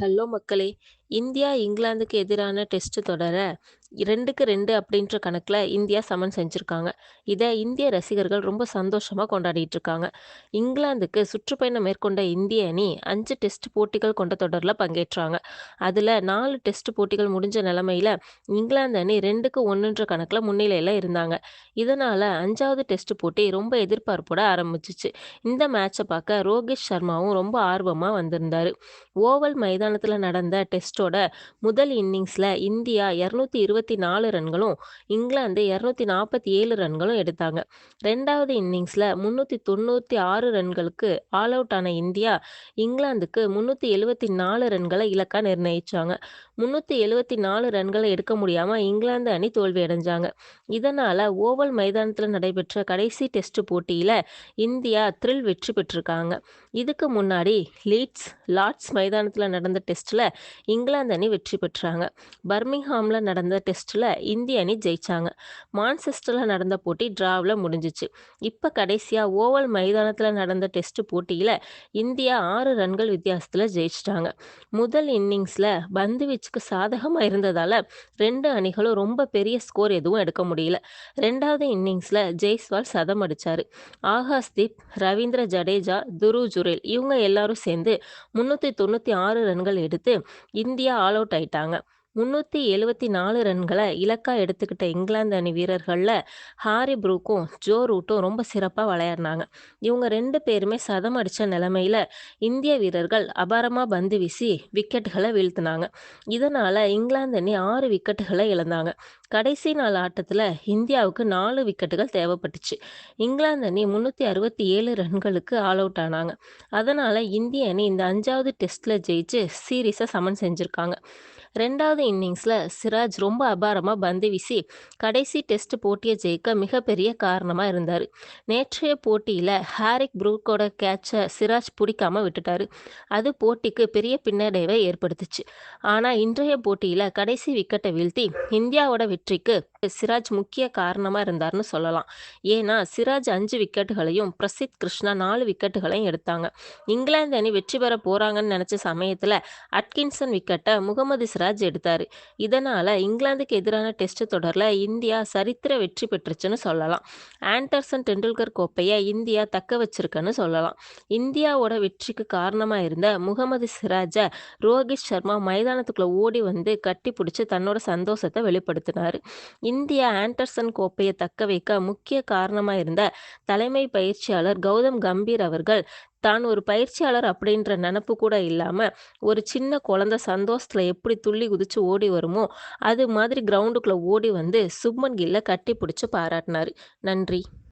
Hello மக்களே! India, இங்கிலாந்துக்கு எதிரான டெஸ்ட் தொடரை ரெண்டுக்கு ரெண்டு அப்படின்ற கணக்கில் இந்தியா சமன் செஞ்சுருக்காங்க இதை இந்திய ரசிகர்கள் ரொம்ப சந்தோஷமாக கொண்டாடிட்டு இருக்காங்க. இங்கிலாந்துக்கு சுற்றுப்பயணம் மேற்கொண்ட இந்திய அணி அஞ்சு டெஸ்ட் போட்டிகள் கொண்ட தொடரில் பங்கேற்றாங்க. அதில் நாலு டெஸ்ட் போட்டிகள் முடிஞ்ச நிலமையில் இங்கிலாந்து அணி ரெண்டுக்கு ஒன்றுன்ற கணக்கில் முன்னிலையில் இருந்தாங்க. இதனால் அஞ்சாவது டெஸ்ட் போட்டி ரொம்ப எதிர்பார்ப்போட ஆரம்பிச்சிச்சு இந்த மேட்சை பார்க்க ரோகித் சர்மாவும் ரொம்ப ஆர்வமாக வந்திருந்தார் ஓவல் மைதானத்தில் நடந்த டெஸ்ட் டெஸ்டோட முதல் இன்னிங்ஸில் இந்தியா 224 ரன்களும், இங்கிலாந்து 247 ரன்களும் எடுத்தாங்க. ரெண்டாவது இன்னிங்ஸில் முன்னூற்றி தொண்ணூற்றி ஆறு ரன்களுக்கு ஆல் அவுட் ஆன இந்தியா, இங்கிலாந்துக்கு 374 ரன்கள இலக்கா நிர்ணயிச்சாங்க. 374 ரன்கள எடுக்க முடியாமல் இங்கிலாந்து அணி தோல்வியடைஞ்சாங்க. இதனால் ஓவல் மைதானத்தில் நடைபெற்ற கடைசி டெஸ்ட் போட்டியில் இந்தியா த்ரில் வெற்றி பெற்றிருக்காங்க. இதுக்கு முன்னாடி லீட்ஸ், லார்ட்ஸ் மைதானத்தில் நடந்த டெஸ்ட்டில் இங்கிலாந்து அணி வெற்றி பெற்றாங்க. பர்மிங்ஹாமில் நடந்த டெஸ்ட்டில் இந்திய அணி ஜெயிச்சாங்க. மான்செஸ்டரில் நடந்த போட்டி ட்ராவில் முடிஞ்சுச்சு. இப்போ கடைசியா ஓவல் மைதானத்தில் நடந்த டெஸ்ட் போட்டியில் இந்தியா ஆறு ரன்கள் வித்தியாசத்தில் ஜெயிச்சிட்டாங்க முதல் இன்னிங்ஸில் பந்து வீச்சுக்கு சாதகமாக இருந்ததால் ரெண்டு அணிகளும் ரொம்ப பெரிய ஸ்கோர் எதுவும் எடுக்க முடியல. ரெண்டாவது இன்னிங்ஸில் ஜெய்ஸ்வால் சதம் அடித்தார் ஆகாஷ்தீப், ரவீந்திர ஜடேஜா, துரு ஜுரேல் இவங்க எல்லாரும் சேர்ந்து 396 ரன்கள் எடுத்து இந்திய ஆல் அவுட் ஆயிட்டாங்க. முந்நூற்றி எழுபத்தி நாலு ரன்களை இலக்கா எடுத்துக்கிட்ட இங்கிலாந்து அணி வீரர்களில் ஹாரி ப்ரூக்கும் ஜோ ரூட்டும் ரொம்ப சிறப்பாக விளையாடினாங்க. இவங்க ரெண்டு பேருமே சதம் அடித்த நிலமையில் இந்திய வீரர்கள் அபாரமாக பந்து வீசி விக்கெட்டுகளை வீழ்த்தினாங்க. இதனால் இங்கிலாந்து அணி ஆறு விக்கெட்டுகளை இழந்தாங்க. கடைசி நாள் ஆட்டத்தில் இந்தியாவுக்கு நாலு விக்கெட்டுகள் தேவைப்பட்டுச்சு. இங்கிலாந்து அணி 367 ரன்களுக்கு ஆல் அவுட் ஆனாங்க. அதனால் இந்திய அணி இந்த அஞ்சாவது டெஸ்ட்டில் ஜெயிச்சு சீரீஸை சமன் செஞ்சுருக்காங்க ரெண்டாவது இன்னிங்ஸில் சிராஜ் ரொம்ப அபாரமாக பந்து வீசி கடைசி டெஸ்ட் போட்டியை ஜெயிக்க மிகப்பெரிய காரணமாக இருந்தார் நேற்றைய போட்டியில் ஹாரிக் ப்ரூக்கோட கேட்சை சிராஜ் பிடிக்காமல் விட்டுட்டாரு. அது போட்டிக்கு பெரிய பின்னடைவை ஏற்படுத்துச்சு. ஆனால் இன்றைய போட்டியில் கடைசி விக்கெட்டை வீழ்த்தி இந்தியாவோட வெற்றிக்கு சிராஜ் முக்கிய காரணமாக இருந்தார்னு சொல்லலாம். ஏன்னா சிராஜ் அஞ்சு விக்கெட்டுகளையும், பிரசித் கிருஷ்ணா நாலு விக்கெட்டுகளையும் எடுத்தாங்க. இங்கிலாந்து அணி வெற்றி பெற போகிறாங்கன்னு நினச்ச சமயத்தில் அட்கின்சன் விக்கெட்டை முகமது சிராஜ் எடுத்தார் இதனால் இங்கிலாந்துக்கு எதிரான டெஸ்ட் தொடரில் இந்தியா சரித்திர வெற்றி பெற்றுச்சுன்னு சொல்லலாம். ஆண்டர்சன் டெண்டுல்கர் கோப்பையை இந்தியா தக்க வச்சிருக்குன்னு சொல்லலாம். இந்தியாவோட வெற்றிக்கு காரணமாக இருந்த முகமது சிராஜை ரோகித் சர்மா மைதானத்துக்குள்ளே ஓடி வந்து கட்டி பிடிச்சி தன்னோட சந்தோஷத்தை வெளிப்படுத்தினாரு. இந்தியா ஆண்டர்சன் கோப்பையை தக்க வைக்க முக்கிய காரணமாக இருந்த தலைமை பயிற்சியாளர் கௌதம் கம்பீர் அவர்கள் தான் ஒரு பயிற்சியாளர் அப்படின்ற நினப்பு கூட இல்லாமல் ஒரு சின்ன குழந்தை சந்தோஷத்தில் எப்படி துள்ளி குதிச்சு ஓடி வருமோ அது மாதிரி கிரவுண்டுக்குள்ளே ஓடி வந்து சுப்மன் கில்ல கட்டி பிடிச்சி பாராட்டினார் நன்றி!